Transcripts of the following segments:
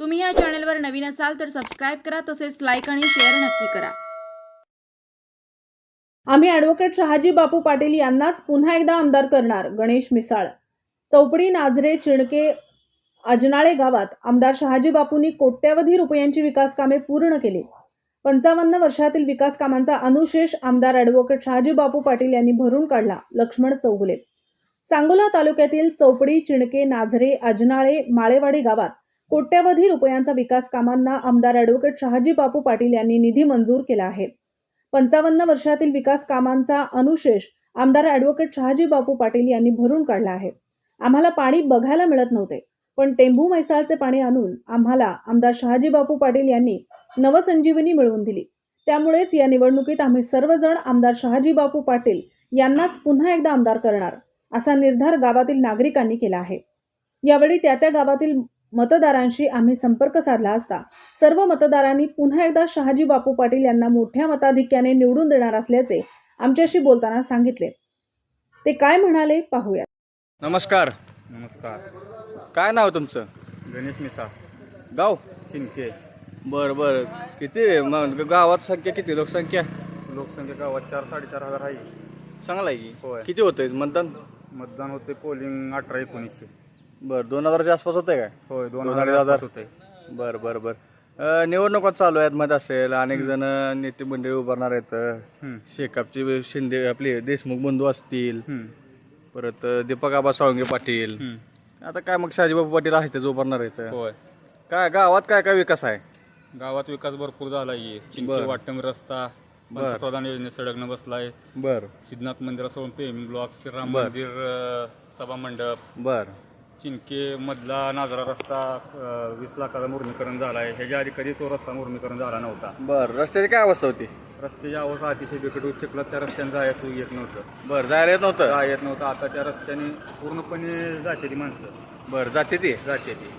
तुम्ही या चॅनलवर नवीन असाल तर सबस्क्राईब करा तसेच लाईक आणि शेअर नक्की करा. आम्ही ॲडव्होकेट शहाजी बापू पाटील यांनाच पुन्हा एकदा आमदार करणार गणेश मिसाळ. चौपडी नाझरे चिणके अजनाळे गावात आमदार शहाजी बापूंनी कोट्यवधी रुपयांची विकास कामे पूर्ण केली. पंचावन्न वर्षातील विकास कामांचा अनुशेष आमदार ॲडव्होकेट शहाजी बापू पाटील यांनी भरून काढला लक्ष्मण चौगुले. सांगोला तालुक्यातील चौपडी चिणके नाझरे अजनाळे माळेवाडी गावात कोट्यवधी रुपयांचा विकास कामांना आमदार ॲडव्होकेट शहाजी बापू पाटील यांनी निधी मंजूर केला आहे. पंचावन्न वर्षातील विकास कामांचा अनुशेष आमदार ॲडव्होकेट शहाजी बापू पाटील यांनी भरून काढला आहे. आम्हाला पाणी बघायला मिळत नव्हते पण टेंभू म्हैसाळचे पाणी आणून आम्हाला आमदार शहाजी बापू पाटील यांनी नवसंजीवनी मिळवून दिली. त्यामुळेच या निवडणुकीत आम्ही सर्वजण आमदार शहाजी बापू पाटील यांनाच पुन्हा एकदा आमदार करणार असा निर्धार गावातील नागरिकांनी केला आहे. यावेळी त्या त्या गावातील मतदारांशी आम्ही संपर्क साधला असता सर्व मतदारांनी पुन्हा एकदा शहाजी बापू पाटील यांना मोठ्या मताधिक्याने निवडून देणार असल्याचे आमच्याशी बोलताना सांगितले. ते काय म्हणाले पाहूया. नमस्कार. नमस्कार. काय नाव तुमचं? गणेश मिसा. गाव? चिंके. बरं बरं. किती मग गावात संख्या किती? लोकसंख्या? लोकसंख्या गावात चार साडेचार हजार आहे. चांगला आहे की. होय. किती होतंय मतदान? मतदान होते पोलिंग अठरा एकोणीसशे. बरं दोन हजारच्या आसपास होतंय काय? होय दोन दोन हजार. अडीच हजार. होते बरं बरं बरं. अं, निवडणुका चालू आहेत मत असेल अनेक जण नेते मंडळी उभारणार आहेत. हम्म, शेकापचे शिंदे आपले देशमुख बंधू असतील. हम्म, परत अं, दीपक आबा सावंगे पाटील. हम्म. आता काय मग शहाजीबाबू पाटील आहेत त्याच उभारणार आहेत. होय. काय गावात काय काय विकास आहे? गावात विकास भरपूर झाला आहे बरं. वाटम रस्ता पंतप्रधान योजने सडकनं बसलाय. बरं. सिद्धनाथ मंदिरासमोर पेमिंग ब्लॉक श्रीराम बरं. मंदिर अं, सभा मंडप. बरं. चिंके मधला नाजरा रस्ता अं, वीस लाखाचा मुर्मीकरण झाला आहे. ह्याच्या आधी कधी तो रस्ता मुर्मीकरण झाला नव्हता. बरं रस्त्याची काय अवस्था होती? रस्त्याची अवस्था अतिशय बिकट उच्च चिखलात त्या रस्त्यानं जायचं येत नव्हतं. बरं जायला येत नव्हतं? जा येत नव्हतं. आता त्या रस्त्याने पूर्णपणे जाते ती माणसं. बरं जाते ती जाते ती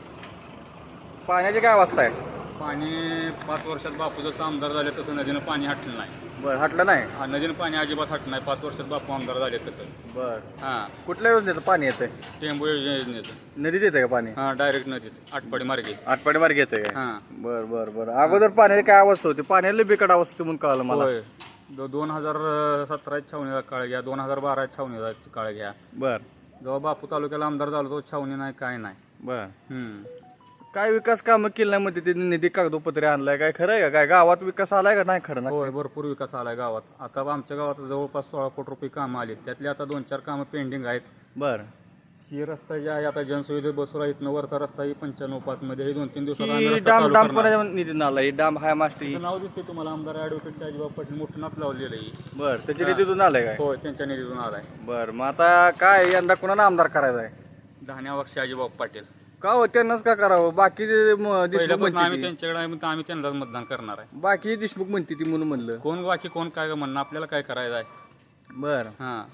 पाण्याची काय अवस्था आहे? पाणी पाच वर्षात बापू जसं आमदार झाले तसं नदीनं पाणी हटलं नाही. बरं हटलं नाही? हा, नदीनं पाणी अजिबात हटलं नाही. पाच वर्षात बापू आमदार झाले तसं. बरं. हां. कुठल्या योजनेचं पाणी येतंय? टेंबू योजनेचं. नदीत येते का पाणी? हां डायरेक्ट नदीत आटपाडी मार्गे. आटपाडी मार्ग येते काय हां. बरं बरं बरं. अगोदर पाण्याची काय अवस्था होती? पाण्याला बिकट अवस्था होती म्हणून कळालं मला. होय. दो- दोन हजार सतरा छावणीचा काळ घ्या. दोन हजार बारा छावणीचा काळ घ्या. बरं. जेव्हा बापू तालुक्याला आमदार झालो तो छावणी नाही काय नाही. बरं. हम्म. काय विकास कामं केली नाही मध्ये ते निधी कागदोपत्री आणलाय काय? खरं आहे का? काय गावात विकास आलाय का? नाही खरं ना. होय भरपूर विकास आलाय गावात. आता आमच्या गावात जवळपास सोळा कोटी रुपये कामं आली. त्यातली आता दोन चार कामं पेंडिंग आहेत. बरं. ही रस्ता जे आहे आता जनसुविधा बसवला इथनं वरचा रस्ता ही पंच्याण्णव पाच मध्ये. हे दोन तीन दिवसात आम्ही ही रस्ता डाम चालू डाम करणार. पण निधी आला ही डाम हाय मास्टी इथं नाव दिसते तुम्हाला आमदार ऍडव्होकेट शाजीबाब पाटील मोठं नात लावलेलं आहे. बरं त्याच्या निधीतून आलंय काय? होय त्यांच्या निधीतून आलाय. बरं मग आता काय यंदा कुणाला आमदार करायचा आहे? धान्यावाग शाजीबाब पाटील. का हो? त्यांनाच का करावं? बाकी जे म- देशमुख पहिल्यापासून आम्ही म्हणते ती. त्यांच्याकडे आहे, म्हणून आम्ही त्यांनाच मतदान करणार आहे. बाकी देशमुख म्हणते ती म्हणून म्हणलं. कोण बाकी कोण काय म्हणणं आपल्याला काय करायचं आहे? बरं. हां.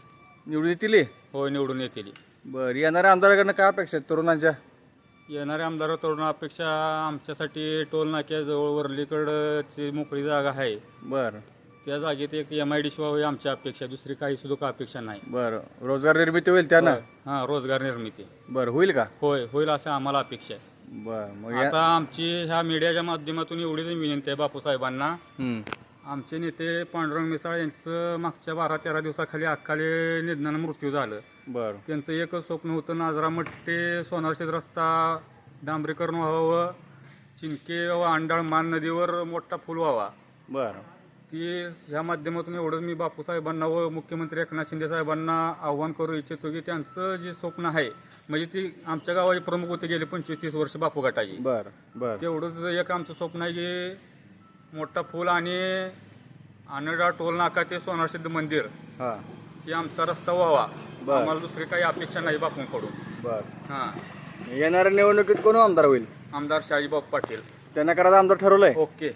निवडून येतील हे? होय निवडून येतील. बरं. येणाऱ्या आमदाराकडनं काय अपेक्षा आहेत तरुणांच्या? येणाऱ्या आमदार तरुणापेक्षा आमच्यासाठी टोल नाक्याजवळ वरलीकडची मोकळी जागा आहे. बरं. त्या जागेत एक एम आय डी व्हावी आमची अपेक्षा दुसरी काही सुद्धा अपेक्षा नाही. बरं. रोजगार निर्मिती होईल त्यानं? हा रोजगार निर्मिती. बरं होईल का? होय होईल असं आम्हाला अपेक्षा आहे. बरं मग या- आता आमची ह्या मीडियाच्या माध्यमातून एवढीच विनंती आहे बापू साहेबांना. आमचे नेते पांडुरंग मिसाळ यांचं मागच्या बारा तेरा दिवसाखाली अकाली निधनानं मृत्यू झालं. बरं. त्यांचं एकच स्वप्न होतं नाजरा मट्टे सोनारशेत रस्ता डांबरीकरण व्हावं चिंके व अंडाळ मान नदीवर मोठा पूल व्हावा. बरं. ती ह्या माध्यमातून एवढंच मी बापू साहेबांना व मुख्यमंत्री एकनाथ शिंदे साहेबांना आव्हान करू इच्छितो की त्यांचं जे स्वप्न आहे म्हणजे ती आमच्या गावाचे प्रमुख होते गेले पंचवीस तीस वर्ष बापू गटाची. बरं बरं. तेवढंच एक आमचं स्वप्न आहे की मोठा पूल आणि अनडा टोल नाका ते सोनारसिद्ध मंदिर हां. हे आमचा रस्ता व्हावा. बरं. आम्हाला दुसरी काही अपेक्षा नाही बापूंकडून. बरं. हां. येणाऱ्या निवडणुकीत कोण आमदार होईल? आमदार शाजीबाब पाटील. त्यांना करायचं आमदार ठरवलंय? ओके.